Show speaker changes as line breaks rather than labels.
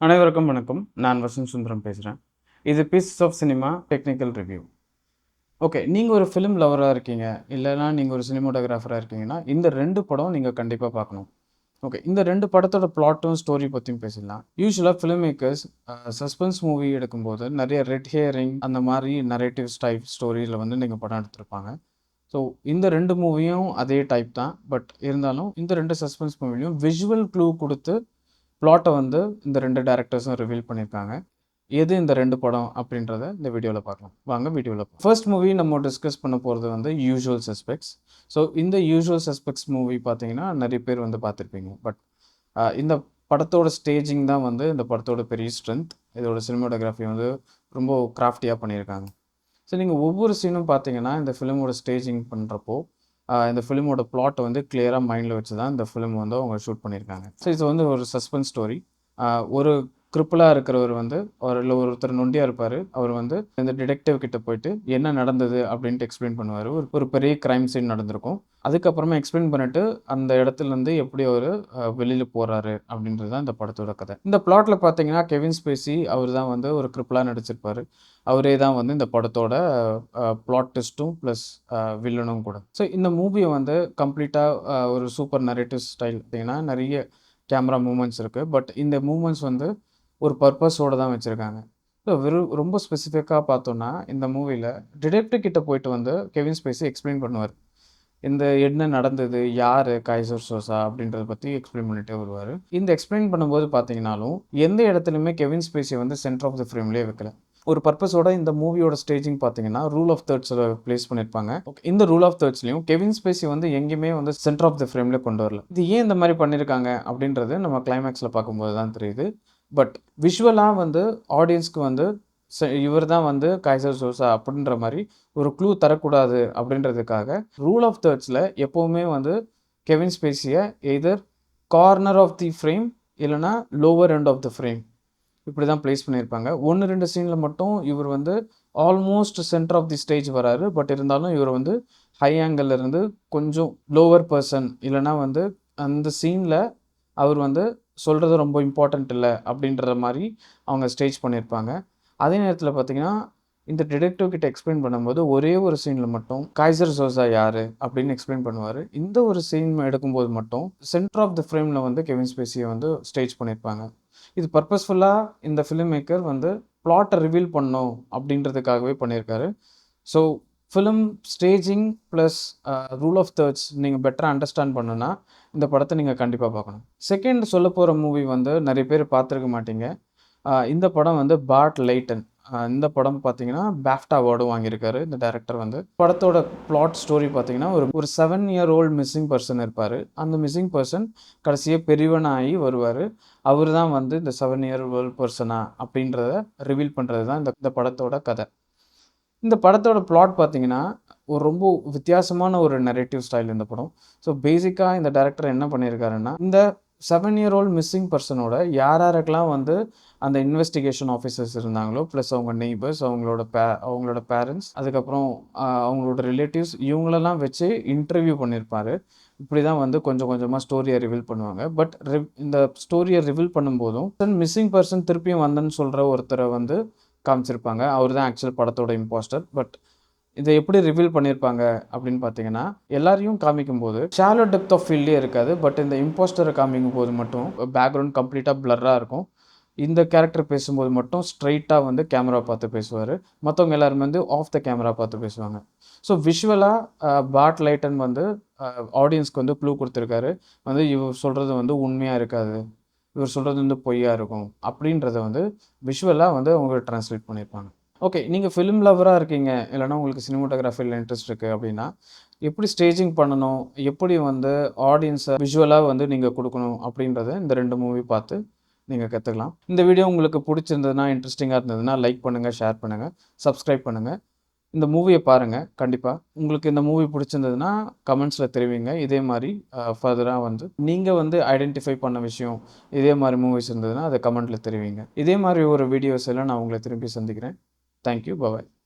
அனைவருக்கும் வணக்கம். நான் வசந்த் சுந்தரம் பேசுகிறேன் இது pieces of cinema technical review okay நீங்கள் ஒரு ஃபிலிம் லவராக இருக்கீங்க இல்லைனா நீங்கள் ஒரு சினிமோட்டோகிராஃபராக இருக்கீங்கன்னா இந்த ரெண்டு படம் நீங்கள் கண்டிப்பாக பார்க்கணும். ஓகே இந்த ரெண்டு படத்தோட பிளாட்டும் ஸ்டோரி பற்றியும் பேசிடலாம். யூஸ்வலாக ஃபிலிம் மேக்கர்ஸ் சஸ்பென்ஸ் மூவி எடுக்கும்போது நிறைய ரெட் ஹேரிங் அந்த மாதிரி நரேட்டிவ் டைப் ஸ்டோரியில் வந்து நீங்கள் படம் எடுத்திருப்பாங்க. ஸோ இந்த ரெண்டு மூவியும் அதே டைப் தான். பட் இருந்தாலும் இந்த ரெண்டு சஸ்பென்ஸ் மூவிலையும் விஷுவல் க்ளூ கொடுத்து ப்ளாட்டை வந்து இந்த ரெண்டு டேரக்டர்ஸும் ரிவீல் பண்ணியிருக்காங்க. எது இந்த ரெண்டு படம் அப்படின்றத இந்த வீடியோவில் பார்க்கலாம். வாங்க வீடியோவில் ஃபர்ஸ்ட் மூவி நம்ம டிஸ்கஸ் பண்ண போகிறது வந்து யூஷுவல் சஸ்பெக்ட்ஸ் ஸோ இந்த யூஷுவல் சஸ்பெக்ட்ஸ் மூவி பார்த்தீங்கன்னா நிறைய பேர் வந்து பார்த்துருப்பீங்க. பட் இந்த படத்தோட ஸ்டேஜிங் தான் வந்து இந்த படத்தோட பெரிய ஸ்ட்ரென்த் இதோட சினிமாட்டோகிராஃபி வந்து ரொம்ப கிராஃப்டியாக பண்ணியிருக்காங்க. ஸோ நீங்கள் ஒவ்வொரு சீனும் பார்த்தீங்கன்னா இந்த ஃபிலிமோட ஸ்டேஜிங் பண்ணுறப்போ இந்த ஃபிலிமோட பிளாட்டை வந்து கிளியராக மைண்டில் வச்சு தான் இந்த ஃபிலிம் வந்து அவங்க ஷூட் பண்ணியிருக்காங்க. ஸோ இது வந்து ஒரு சஸ்பென்ஸ் ஸ்டோரி ஒரு கிரிப்பிளாக இருக்கிறவர் வந்து அவர் இல்லை ஒருத்தர் நொண்டியாக இருப்பார். அவர் வந்து இந்த டிடெக்டிவ் கிட்ட போயிட்டு என்ன நடந்தது அப்படின்ட்டு எக்ஸ்பிளைன் பண்ணுவார். ஒரு ஒரு பெரிய க்ரைம் சீன் நடந்திருக்கும். அதுக்கப்புறமா எக்ஸ்பிளைன் பண்ணிட்டு அந்த இடத்துலேருந்து எப்படி அவர் வெளியில் போகிறாரு அப்படின்றது தான் இந்த படத்தோட கதை. இந்த பிளாட்டில் பார்த்தீங்கன்னா கெவின் ஸ்பேசி அவர் தான் வந்து ஒரு கிரிப்பிளாக நடிச்சிருப்பார். அவரே தான் வந்து இந்த படத்தோட பிளாட் டெஸ்ட்டும் ப்ளஸ் வில்லனும் கூட. ஸோ இந்த மூவியை வந்து கம்ப்ளீட்டாக ஒரு சூப்பர் நரேட்டிவ் ஸ்டைல் பார்த்தீங்கன்னா நிறைய கேமரா மூமெண்ட்ஸ் இருக்குது பட் இந்த மூமெண்ட்ஸ் வந்து ஒரு பர்பஸோடு தான் வச்சுருக்காங்க. ஸோ வெறும் ரொம்ப ஸ்பெசிஃபிக்காக பார்த்தோன்னா இந்த மூவியில் டிடெக்டிவ் கிட்ட போயிட்டு வந்து கெவின் ஸ்பேஸி எக்ஸ்பிளைன் பண்ணுவார். இந்த என்ன நடந்தது யார் கைசர் சோசா அப்படின்றத பற்றி எக்ஸ்பிளைன் பண்ணிட்டே வருவார். இந்த எக்ஸ்பிளைன் பண்ணும்போது பார்த்தீங்கனாலும் எந்த இடத்துலையுமே கெவின் ஸ்பேசியை வந்து சென்டர் ஆஃப் த ஃப்ரேம்லேயே வைக்கல. ஒரு பர்பஸோட இந்த மூவியோட ஸ்டேஜிங் பார்த்தீங்கன்னா ரூல் ஆஃப் தேர்ட்ஸில் ப்ளேஸ் பண்ணியிருப்பாங்க இந்த ரூல் ஆஃப் தேர்ட்ஸ்லையும் கெவின் ஸ்பேசி வந்து எங்கேயுமே வந்து சென்டர் ஆஃப் த ஃப்ரேமில் கொண்டு வரல. இது ஏன் இந்த மாதிரி பண்ணியிருக்காங்க அப்படின்றது நம்ம கிளைமேக்ஸில் பார்க்கும்போது தான் தெரியுது. பட் விஷுவலாக வந்து ஆடியன்ஸ்க்கு வந்து இவர் தான் வந்து கைசர் சோசா அப்படின்ற மாதிரி ஒரு க்ளூ தரக்கூடாது அப்படின்றதுக்காக ரூல் ஆஃப் தேர்ட்ஸில் எப்போவுமே வந்து Kevin ஸ்பேசியை either corner of the frame இல்லைனா lower end of the frame இப்படி தான் ப்ளேஸ் பண்ணியிருப்பாங்க. ஒன்று ரெண்டு சீனில் மட்டும் இவர் வந்து almost centre of the stage வராரு. பட் இருந்தாலும் இவர் வந்து ஹை ஆங்கிள் இருந்து கொஞ்சம் லோவர் பர்சன் இல்லைனா வந்து அந்த சீனில் அவர் வந்து சொல்கிறது ரொம்ப இம்பார்ட்டண்ட் இல்லை அப்படின்ற மாதிரி அவங்க ஸ்டேஜ் பண்ணியிருப்பாங்க. அதே நேரத்தில் பார்த்தீங்கன்னா இந்த டிடெக்டிவ் கிட்ட எக்ஸ்பிளைன் பண்ணும்போது ஒரே ஒரு சீனில் மட்டும் காய்சர் சோசா யார் அப்படின்னு எக்ஸ்பிளைன் பண்ணுவார். இந்த ஒரு சீன் எடுக்கும்போது மட்டும் சென்டர் ஆஃப் த ஃப்ரேமில் வந்து கெவின் ஸ்பேசியை வந்து ஸ்டேஜ் பண்ணியிருப்பாங்க. இது பர்பஸ்ஃபுல்லாக இந்த ஃபிலிம் மேக்கர் வந்து பிளாட்டை ரிவீல் பண்ணும் அப்படின்றதுக்காகவே பண்ணியிருக்காரு. So film staging plus rule of thirds நீங்கள் பெட்டராக அண்டர்ஸ்டாண்ட் பண்ணுன்னா இந்த படத்தை நீங்கள் கண்டிப்பாக பார்க்கணும். செகண்ட் சொல்ல போகிற மூவி வந்து நிறைய பேர் பார்த்துருக்க மாட்டீங்க. இந்த படம் வந்து பாட் லைட்டன் இந்த படம் பார்த்தீங்கன்னா பேஃப்டா அவார்டும் வாங்கியிருக்காரு இந்த டேரக்டர் வந்து. படத்தோட பிளாட் ஸ்டோரி பார்த்தீங்கன்னா ஒரு ஒரு seven year old missing person இருப்பார். அந்த மிஸ்ஸிங் பர்சன் கடைசியாக பெரியவனாகி வருவார். அவர் தான் வந்து இந்த செவன் இயர் ஓல்டு பர்சனா அப்படின்றத ரிவீல் பண்ணுறது தான் இந்த இந்த படத்தோட கதை. இந்த படத்தோட பிளாட் பார்த்தீங்கன்னா ஒரு ரொம்ப வித்தியாசமான ஒரு நெரேட்டிவ் ஸ்டைல் இந்த படம். ஸோ பேசிக்காக இந்த டேரக்டர் என்ன பண்ணியிருக்காருன்னா இந்த செவன் இயர் ஓல்டு மிஸ்ஸிங் பர்சனோட யார் யாருக்கெல்லாம் வந்து அந்த இன்வெஸ்டிகேஷன் ஆஃபீஸர்ஸ் இருந்தாங்களோ ப்ளஸ் அவங்க நெய்பர்ஸ் அவங்களோட பே அவங்களோட பேரண்ட்ஸ் அதுக்கப்புறம் அவங்களோட ரிலேட்டிவ்ஸ் இவங்களெல்லாம் வச்சு இன்டர்வியூ பண்ணியிருப்பார் இப்படி தான் வந்து கொஞ்சம் கொஞ்சமாக ஸ்டோரியை ரிவீல் பண்ணுவாங்க. பட் இந்த ஸ்டோரியை ரிவீல் பண்ணும்போதும் மிஸ்ஸிங் பர்சன் திருப்பியும் வந்தேன்னு சொல்கிற ஒருத்தரை வந்து காமிச்சிருப்பாங்க. அவர் தான் ஆக்சுவல் படத்தோட இம்பாஸ்டர் பட் இதை எப்படி ரிவீல் பண்ணியிருப்பாங்க அப்படின்னு பார்த்தீங்கன்னா எல்லாரையும் காமிக்கும் போது ஷாலோ டெப்த் ஆஃப் ஃபீல்டே இருக்காது பட் இந்த இம்போஸ்டரை காமிக்கும் போது மட்டும் பேக்ரவுண்ட் கம்ப்ளீட்டாக பிளர்ராக இருக்கும். இந்த கேரக்டர் பேசும்போது மட்டும் ஸ்ட்ரைட்டாக வந்து கேமரா பார்த்து பேசுவார். மற்றவங்க எல்லாருமே வந்து ஆஃப் த கேமரா பார்த்து பேசுவாங்க. ஸோ விஷுவலாக பாட் லைட்டன் வந்து ஆடியன்ஸ்க்கு வந்து ப்ளூ கொடுத்துருக்காரு. வந்து இவர் சொல்கிறது வந்து உண்மையாக இருக்காது. இவர் சொல்கிறது வந்து பொய்யாக இருக்கும். அப்படின்றத வந்து விஷுவலாக வந்து அவங்க ட்ரான்ஸ்லேட் பண்ணியிருப்பாங்க. ஓகே நீங்கள் ஃபிலிம் லவராக இருக்கீங்க. இல்லைனா உங்களுக்கு சினிமோட்டோகிராஃபியில் இன்ட்ரெஸ்ட் இருக்குது அப்படின்னா எப்படி ஸ்டேஜிங் பண்ணணும்? எப்படி வந்து ஆடியன்ஸை விஷுவலாக வந்து நீங்கள் கொடுக்கணும்? அப்படின்றத இந்த ரெண்டு மூவி பார்த்து நீங்கள் கற்றுக்கலாம் இந்த வீடியோ உங்களுக்கு பிடிச்சிருந்ததுன்னா இன்ட்ரெஸ்டிங்காக இருந்ததுன்னா லைக் பண்ணுங்கள் ஷேர் பண்ணுங்கள் சப்ஸ்கிரைப் பண்ணுங்கள் இந்த மூவியை பாருங்கள் கண்டிப்பாக உங்களுக்கு இந்த மூவி பிடிச்சிருந்ததுன்னா கமெண்ட்ஸில் தெரிவிங்க. இதே மாதிரி ஃபர்தராக வந்து நீங்கள் வந்து ஐடென்டிஃபை பண்ண விஷயம் இதே மாதிரி மூவிஸ் இருந்ததுன்னா அதை கமெண்ட்டில் தெரிவிங்க. இதே மாதிரி ஒரு வீடியோஸ் எல்லாம் நான் உங்களை திரும்பி சந்திக்கிறேன். Thank you. Bye-bye.